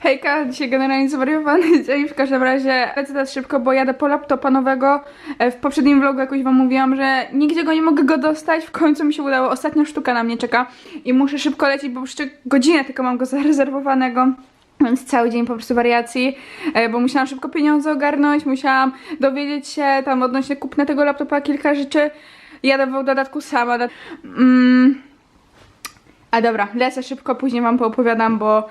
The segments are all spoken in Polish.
Hejka, dzisiaj generalnie zwariowany dzień, w każdym razie lecę teraz szybko, bo jadę po laptopa nowego. E, W poprzednim vlogu jakoś wam mówiłam, że nigdzie go nie mogę go dostać, w końcu mi się udało, ostatnia sztuka na mnie czeka i muszę szybko lecieć, bo jeszcze godzinę tylko mam go zarezerwowanego. Więc cały dzień po prostu wariacji, e, bo musiałam szybko pieniądze ogarnąć, musiałam dowiedzieć się tam odnośnie kupna tego laptopa kilka rzeczy. Jadę w dodatku sama. Mm. A dobra, lecę szybko, później wam poopowiadam, bo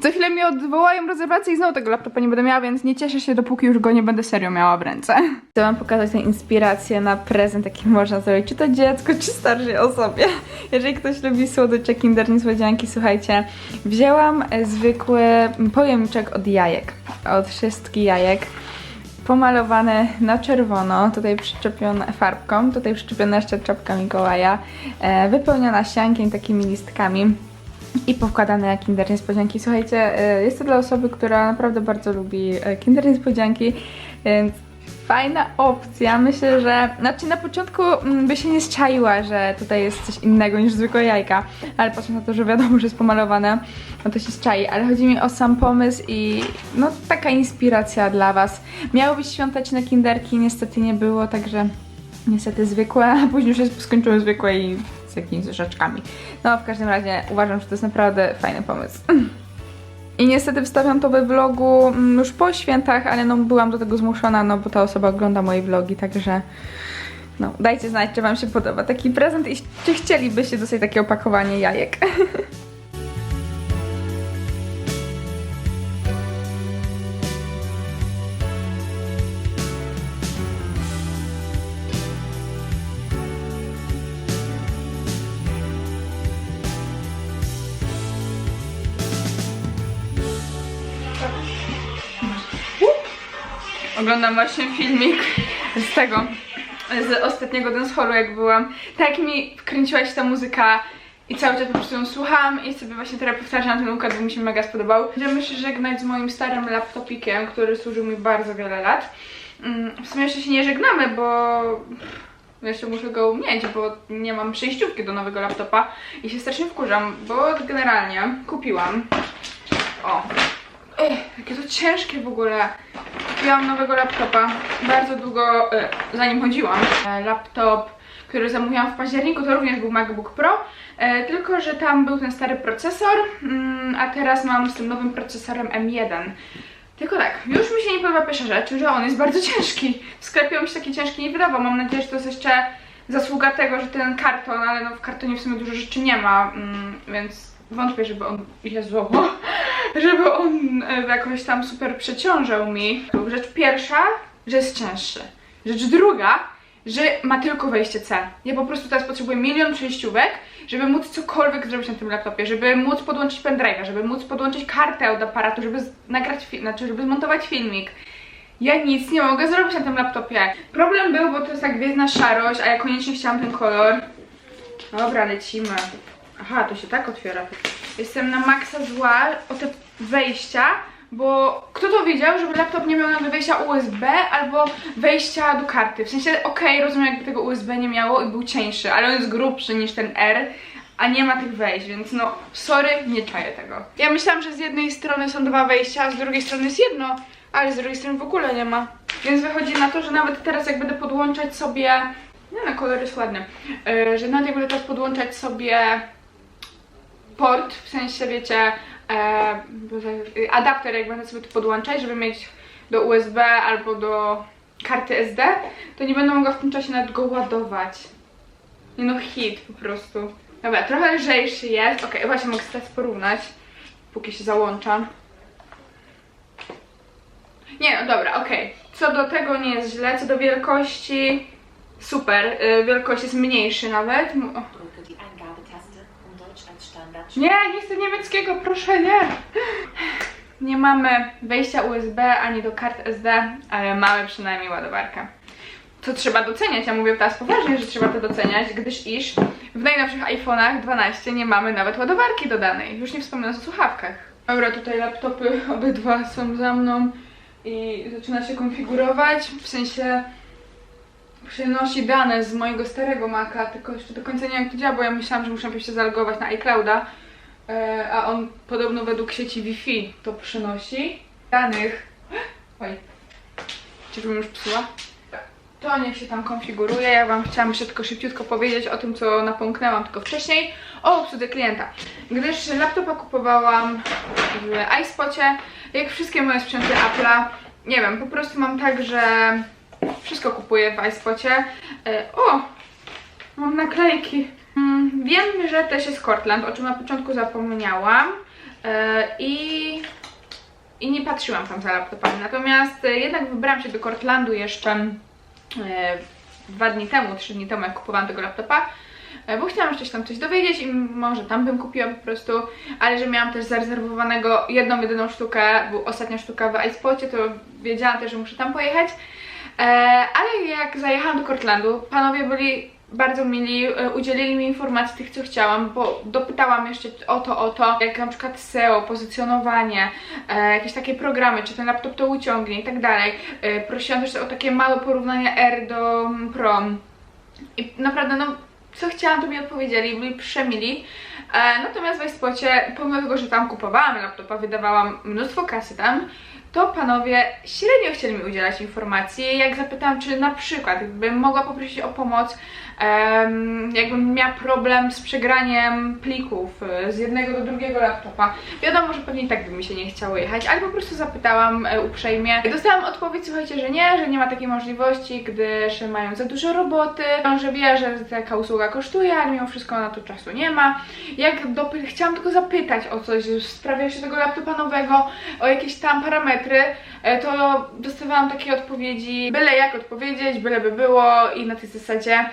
za chwilę mi odwołają rezerwację i znowu tego laptopa nie będę miała, więc nie cieszę się, dopóki już go nie będę serio miała w ręce. Chcę wam pokazać tę inspirację na prezent, jaki można zrobić, czy to dziecko, czy starszej osobie. Jeżeli ktoś lubi słodycze, kinder, niespodzianki, słuchajcie, wzięłam e, zwykły pojemniczek od jajek, od wszystkich jajek. Pomalowane na czerwono, tutaj przyczepione farbką, tutaj przyczepiona jeszcze czapka Mikołaja, e, wypełniona siankiem, takimi listkami i powkładane kinder niespodzianki. Słuchajcie, e, jest to dla osoby, która naprawdę bardzo lubi e, kinder niespodzianki, więc fajna opcja. Myślę, że znaczy na początku mm, by się nie zczaiła, że tutaj jest coś innego niż zwykłe jajka, ale patrząc na to, że wiadomo, że jest pomalowane, no to się zczai, ale chodzi mi o sam pomysł i no taka inspiracja dla Was. Miały być świąteczne kinderki, niestety nie było, także niestety zwykłe, a później już się skończyły zwykłe i z jakimiś rzeczkami. No w każdym razie uważam, że to jest naprawdę fajny pomysł. I niestety wstawiam to we vlogu mm, już po świętach, ale no byłam do tego zmuszona, no bo ta osoba ogląda moje vlogi, także no dajcie znać, czy wam się podoba taki prezent i czy chcielibyście dostać takie opakowanie jajek. Oglądam właśnie filmik z tego, z ostatniego dancehallu jak byłam. Tak mi wkręciła się ta muzyka i cały czas po prostu ją słucham i sobie właśnie teraz powtarzam ten układ, bo mi się mega spodobał. Będziemy się żegnać z moim starym laptopikiem, który służył mi bardzo wiele lat. Mm, W sumie jeszcze się nie żegnamy, bo jeszcze muszę go mieć, bo nie mam przejściówki do nowego laptopa i się strasznie wkurzam, bo generalnie kupiłam o, Ech, jakie to ciężkie w ogóle. Kupiłam nowego laptopa. Bardzo długo e, chodziłam. E, laptop, który zamówiłam w październiku, to również był MacBook Pro. E, tylko, że tam był ten stary procesor, mm, a teraz mam z tym nowym procesorem M1. Tylko tak, już mi się nie podoba pierwsza rzecz, że on jest bardzo ciężki. W sklepie on mi się taki ciężki nie wydawał. Mam nadzieję, że to jest jeszcze zasługa tego, że ten karton, ale no w kartonie w sumie dużo rzeczy nie ma, mm, więc wątpię, żeby on, Jezu, żeby on e, jakoś tam super przeciążał mi. Rzecz pierwsza, że jest cięższy. Rzecz druga, że ma tylko wejście C. Ja po prostu teraz potrzebuję milion przejściówek, żeby móc cokolwiek zrobić na tym laptopie, żeby móc podłączyć pendrive'a, żeby móc podłączyć kartę od aparatu, żeby nagrać znaczy żeby zmontować filmik. Ja nic nie mogę zrobić na tym laptopie. Problem był, bo to jest tak gwiezdna szarość, a ja koniecznie chciałam ten kolor. Dobra, lecimy. Aha, to się tak otwiera. Jestem na maksa zła o te wejścia, bo kto to wiedział, żeby laptop nie miał nawet wejścia USB albo wejścia do karty. W sensie, okej, rozumiem, jakby tego USB nie miało i był cieńszy, ale on jest grubszy niż ten R, a nie ma tych wejść, więc no, sorry, nie czaję tego. Ja myślałam, że z jednej strony są dwa wejścia, a z drugiej strony jest jedno, ale z drugiej strony w ogóle nie ma. Więc wychodzi na to, że nawet teraz jak będę podłączać sobie... Nie no, kolor jest ładny. Yy, że nawet jak będę teraz podłączać sobie port, w sensie wiecie, e, adapter jak będę sobie tu podłączać, żeby mieć do USB albo do karty SD, to nie będę mogła w tym czasie nawet go ładować. Nie no, hit po prostu. Dobra, trochę lżejszy jest. Okej, właśnie mogę teraz porównać, póki się załączam. Nie, no dobra, okej. Co do tego nie jest źle, co do wielkości super. Y, wielkość jest mniejszy nawet. O. Nie, nie chcę niemieckiego, proszę nie. Nie mamy wejścia USB ani do kart SD, ale mamy przynajmniej ładowarkę. Co trzeba doceniać, ja mówię teraz poważnie, że trzeba to doceniać, gdyż iż w najnowszych iPhone'ach 12 nie mamy nawet ładowarki dodanej, już nie wspominając o słuchawkach. Dobra, tutaj laptopy obydwa są za mną i zaczyna się konfigurować, w sensie przenosi dane z mojego starego Maca, tylko jeszcze do końca nie wiem jak to działa, bo ja myślałam, że muszę się zalogować na iClouda, e, a on podobno według sieci Wi-Fi to przynosi. Danych. Oj, czyżbym już psuła? To niech się tam konfiguruje. Ja Wam chciałam jeszcze tylko szybciutko powiedzieć o tym, co napomknęłam tylko wcześniej, o obsłudze klienta. Gdyż laptopa kupowałam w iSpocie, jak wszystkie moje sprzęty Apple'a, nie wiem, po prostu mam tak, że wszystko kupuję w iSpocie. E, O! Mam naklejki. Mm, Wiem, że też jest Cortland, o czym na początku zapomniałam. E, I i nie patrzyłam tam za laptopami. Natomiast e, jednak wybrałam się do Cortlandu jeszcze dwa dni temu, trzy dni temu, jak kupowałam tego laptopa, bo chciałam jeszcze się tam coś dowiedzieć i może tam bym kupiła po prostu, ale że miałam też zarezerwowanego jedną, jedyną sztukę, bo ostatnia sztuka w iSpocie, to wiedziałam też, że muszę tam pojechać. E, ale jak zajechałam do Cortlandu, panowie byli bardzo mili, e, udzielili mi informacji tych, co chciałam, bo dopytałam jeszcze o to, o to, jak na przykład SEO, pozycjonowanie, e, jakieś takie programy, czy ten laptop to uciągnie i tak dalej. Prosiłam też o takie małe porównania R do mm, Pro. I naprawdę, no, co chciałam, to mi odpowiedzieli, byli przemili. Natomiast w iSpocie, pomimo tego, że tam kupowałam laptopa, wydawałam mnóstwo kasy tam, to panowie średnio chcieli mi udzielać informacji. Jak zapytałam, czy na przykład bym mogła poprosić o pomoc, em, jakbym miała problem z przegraniem plików e, z jednego do drugiego laptopa. Wiadomo, że pewnie tak by mi się nie chciało jechać, ale po prostu zapytałam e, uprzejmie. Dostałam odpowiedź, słuchajcie, że nie, że nie ma takiej możliwości, gdyż mają za dużo roboty, że wie, że taka usługa kosztuje, ale mimo wszystko na to czasu nie ma. Jak dopy- chciałam tylko zapytać o coś w sprawie tego laptopa nowego, o jakieś tam parametry, e, to dostawałam takie odpowiedzi, byle jak odpowiedzieć, byle by było i na tej zasadzie.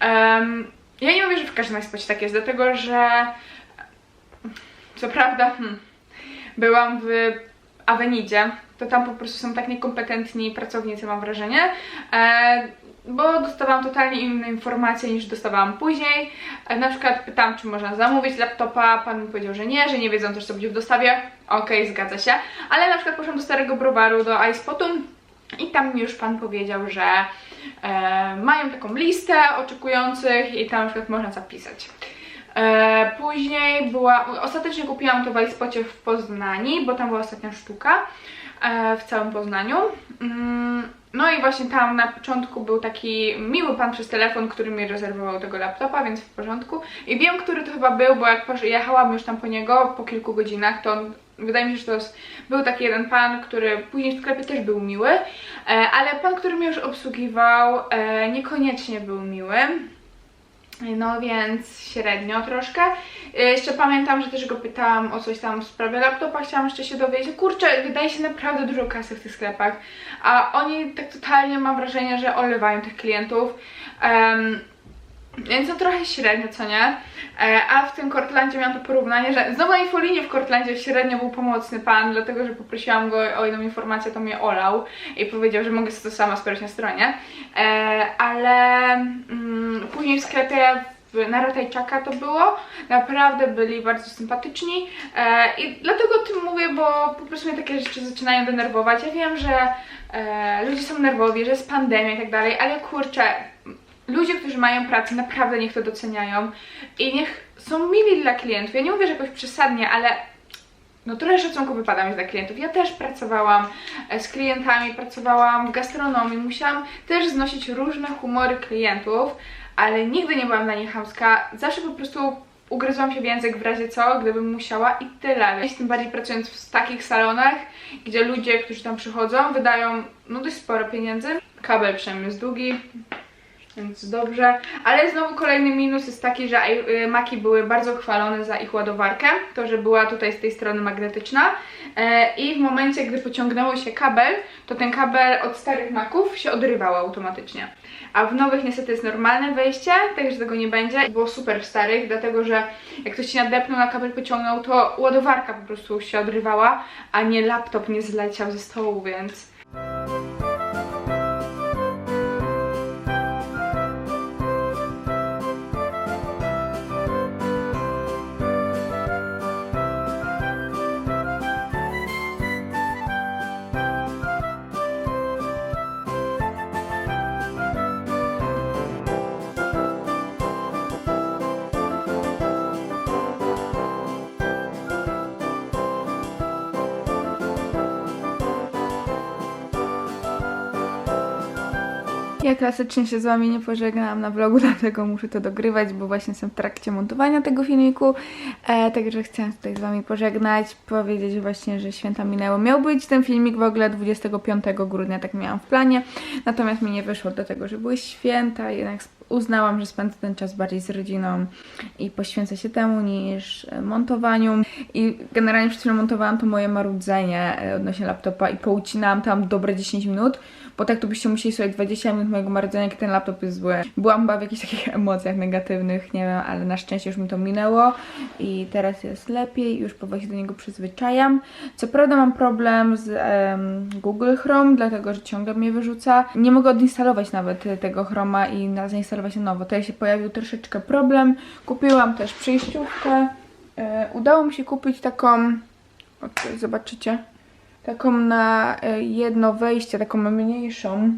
Em, ja nie mówię, że w każdym spocie tak jest, dlatego że co prawda hmm, byłam w Avenidzie, to tam po prostu są tak niekompetentni pracownicy, mam wrażenie, e, bo dostawałam totalnie inne informacje niż dostawałam później. E, na przykład pytałam, czy można zamówić laptopa, pan mi powiedział, że nie, że nie wiedzą też co będzie w dostawie. Okej, zgadza się. Ale na przykład poszłam do starego browaru, do iSpotu i tam mi już pan powiedział, że e, mają taką listę oczekujących i tam na przykład można zapisać. E, później była, ostatecznie kupiłam to w iSpocie w Poznani, bo tam była ostatnia sztuka e, w całym Poznaniu. Mm, no i właśnie tam na początku był taki miły pan przez telefon, który mi rezerwował tego laptopa, więc w porządku. I wiem, który to chyba był, bo jak jechałam już tam po niego po kilku godzinach, to on, wydaje mi się, że to był taki jeden pan, który później w sklepie też był miły, e, ale pan, który mnie już obsługiwał, e, niekoniecznie był miły. No więc średnio troszkę. E, Jeszcze pamiętam, że też go pytałam o coś tam w sprawie laptopa, chciałam jeszcze się dowiedzieć. Kurczę, wydaje się naprawdę dużo kasy w tych sklepach, a oni tak totalnie mam wrażenie, że olewają tych klientów. Em, więc to trochę średnio, co nie? E, A w tym Cortlandzie miałam to porównanie, że znowu na infolinie w Cortlandzie średnio był pomocny pan, dlatego że poprosiłam go o jedną informację, to mnie olał i powiedział, że mogę sobie to sama sprawdzić na stronie. E, Ale mm, później w sklepie na Ratajczaka to było, naprawdę byli bardzo sympatyczni e, i dlatego o tym mówię, bo po prostu mnie takie rzeczy zaczynają denerwować. Ja wiem, że e, ludzie są nerwowi, że jest pandemia i tak dalej, ale kurczę, ludzie, którzy mają pracę, naprawdę niech to doceniają i niech są mili dla klientów. Ja nie mówię, że jakoś przesadnie, ale no trochę szacunku wypada mi dla klientów. Ja też pracowałam e, z klientami, pracowałam w gastronomii, musiałam też znosić różne humory klientów, ale nigdy nie byłam dla nich chamska. Zawsze po prostu ugryzłam się w język w razie co, gdybym musiała i tyle. Wiesz, Tym bardziej pracując w takich salonach, gdzie ludzie, którzy tam przychodzą, wydają no dość sporo pieniędzy. Kabel przynajmniej jest długi, więc dobrze. Ale znowu kolejny minus jest taki, że y, Maki były bardzo chwalone za ich ładowarkę. To, że była tutaj z tej strony magnetyczna. E, I w momencie, gdy pociągnęło się kabel, to ten kabel od starych Maków się odrywał automatycznie. A w nowych niestety jest normalne wejście, także tego nie będzie. Było super w starych, dlatego że jak ktoś się nadepnął na kabel pociągnął, to ładowarka po prostu się odrywała, a nie laptop nie zleciał ze stołu, więc... Ja klasycznie się z Wami nie pożegnałam na vlogu, dlatego muszę to dogrywać, bo właśnie jestem w trakcie montowania tego filmiku. E, także chciałam tutaj z Wami pożegnać, powiedzieć właśnie, że święta minęło. Miał być ten filmik w ogóle 25 grudnia, tak miałam w planie, natomiast mi nie wyszło dlatego, że były święta, jednak uznałam, że spędzę ten czas bardziej z rodziną i poświęcę się temu niż e, montowaniu. I generalnie przed chwilą montowałam to moje marudzenie e, odnośnie laptopa i poucinałam tam dobre 10 minut, bo tak to byście musieli słuchać 20 minut mojego marudzenia, jaki ten laptop jest zły. Byłam chyba w jakichś takich emocjach negatywnych, nie wiem, ale na szczęście już mi to minęło i teraz jest lepiej, już powoli się do niego przyzwyczajam. Co prawda mam problem z em, Google Chrome, dlatego że ciągle mnie wyrzuca. Nie mogę odinstalować nawet tego Chroma i na- zainstalować na nowo. Tutaj się pojawił troszeczkę problem. Kupiłam też przejściówkę. E, udało mi się kupić taką, o, zobaczycie, taką na e, jedno wejście, taką mniejszą,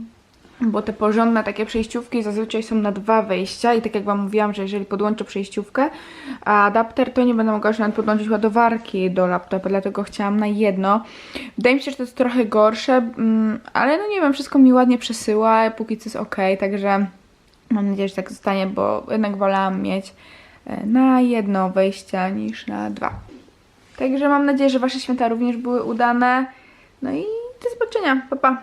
bo te porządne takie przejściówki zazwyczaj są na dwa wejścia i tak jak Wam mówiłam, że jeżeli podłączę przejściówkę, a adapter, to nie będę mogła już nawet podłączyć ładowarki do laptopa, dlatego chciałam na jedno. Wydaje mi się, że to jest trochę gorsze, mm, ale no nie wiem, wszystko mi ładnie przesyła, póki co jest ok, także mam nadzieję, że tak zostanie, bo jednak wolałam mieć e, na jedno wejście niż na dwa. Także mam nadzieję, że Wasze święta również były udane. No i do zobaczenia. Pa, pa.